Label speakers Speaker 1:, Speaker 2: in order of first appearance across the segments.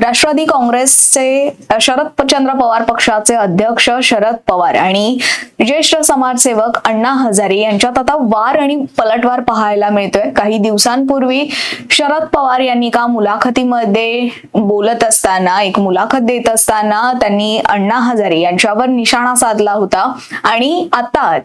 Speaker 1: राष्ट्रवादी काँग्रेसचे शरदचंद्र पवार पक्षाचे अध्यक्ष शरद पवार आणि ज्येष्ठ समाजसेवक अण्णा हजारे यांच्यात आता वार आणि पलटवार पाहायला मिळतोय. काही दिवसांपूर्वी शरद पवार यांनी का मुलाखतीमध्ये बोलत असताना एक मुलाखत देत असताना त्यांनी अण्णा हजारे यांच्यावर निशाणा साधला होता. आणि आता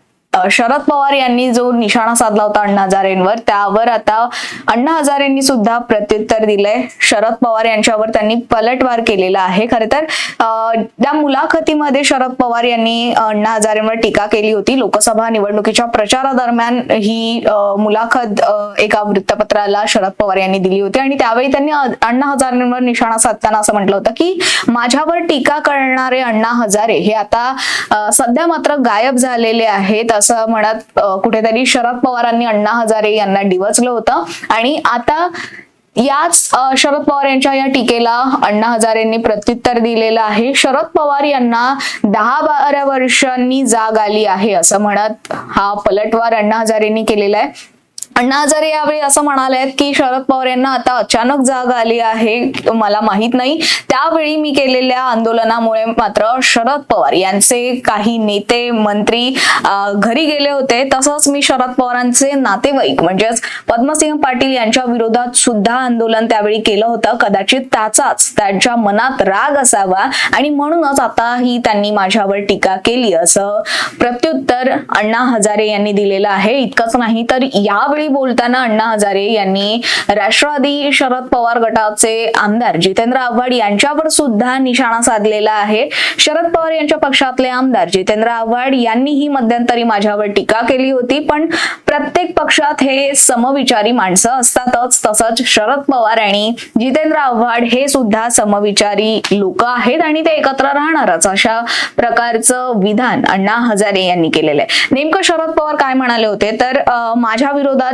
Speaker 1: शरद पवार यांनी जो निशाणा साधला होता अण्णा हजारेंवर त्यावर आता अण्णा हजारेंनी सुद्धा प्रत्युत्तर दिलंय. शरद पवार यांच्यावर त्यांनी पलटवार केलेला आहे. खरे तर त्या मुलाखतीमध्ये शरद पवार यांनी अण्णा हजारेंवर टीका केली होती. लोकसभा निवडणुकीच्या प्रचारादरम्यान ही मुलाखत एका वृत्तपत्राला शरद पवार यांनी दिली होती. आणि त्यावेळी त्यांनी अण्णा हजारेंवर निशाणा साधताना असं म्हटलं होतं की माझ्यावर टीका करणारे अण्णा हजारे हे आता सध्या मात्र गायब झालेले आहेत असं म्हणत कुठेतरी शरद पवारांनी अण्णा हजारे यांना डिवचलं होतं. आणि आता याच शरद पवार यांच्या या टीकेला अण्णा हजारेंनी प्रत्युत्तर दिलेलं आहे. शरद पवार यांना दहा बारा वर्षांनी जाग आली आहे असं म्हणत हा पलटवार अण्णा हजारेंनी केलेला आहे. अण्णा हजारे यावेळी असं म्हणाले आहेत की शरद पवार यांना आता अचानक जाग आली आहे मला माहीत नाही. त्यावेळी मी केलेल्या आंदोलनामुळे मात्र शरद पवार यांचे काही नेते मंत्री घरी गेले होते. तसंच मी शरद पवारांचे नातेवाईक म्हणजेच पद्मसिंह पाटील यांच्या विरोधात सुद्धा आंदोलन त्यावेळी केलं होतं. कदाचित त्याचाच त्यांच्या मनात राग असावा आणि म्हणूनच आताही त्यांनी माझ्यावर टीका केली असं प्रत्युत्तर अण्णा हजारे यांनी दिलेलं आहे. इतकंच नाही तर यावेळी बोलताना अण्णा हजारे यांनी राष्ट्रवादी शरद पवार गटाचे आमदार जितेंद्र आव्हाड यांच्यावर सुद्धा निशाणा साधलेला आहे. शरद पवार यांच्या पक्षातले आमदार जितेंद्र आव्हाड यांनीही मध्यंतरी माझ्यावर टीका केली होती पण प्रत्येक पक्षात हे समविचारी माणसं असतातच. तसंच शरद पवार आणि जितेंद्र आव्हाड हे सुद्धा समविचारी लोक आहेत आणि ते एकत्र राहणारच अशा प्रकारचं विधान अण्णा हजारे यांनी केलेलं आहे. नेमकं शरद पवार काय म्हणाले होते? तर माझ्या विरोधात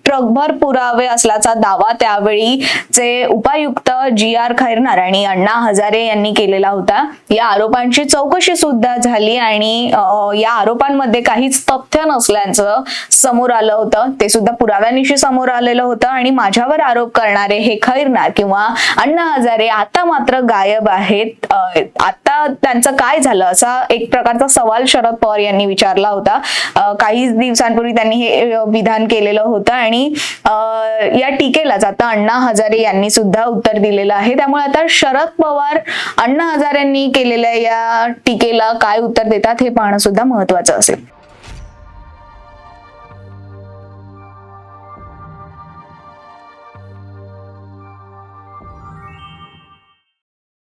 Speaker 1: ट्रकभर पुरावे असल्याचा दावा त्यावेळी जे उपायुक्त जी आर खैरनार आणि अण्णा हजारे यांनी केलेला होता. या आरोपांची चौकशी सुद्धा झाली आणि या आरोपांमध्ये काहीच तथ्य नसल्याचं समोर आलं होतं. ते सुद्धा पुराव्यानिशी समोर आलेलं होतं आणि माझ्यावर आरोप करणारे हे खैरनार किंवा अण्णा हजारे आता मात्र गायब आहेत. आता त्यांचं काय झालं असा एक प्रकारचा सवाल शरद पवार यांनी विचारला होता. काही दिवसांपूर्वी त्यांनी हे विधान केलेलं होतं आणि या टीकेलाच आता अण्णा हजारे यांनी सुद्धा उत्तर दिलेलं आहे. त्यामुळे आता शरद पवार अण्णा हजारेंनी केलेल्या या टीकेला काय उत्तर देतात हे पाहणं सुद्धा महत्वाचं असेल.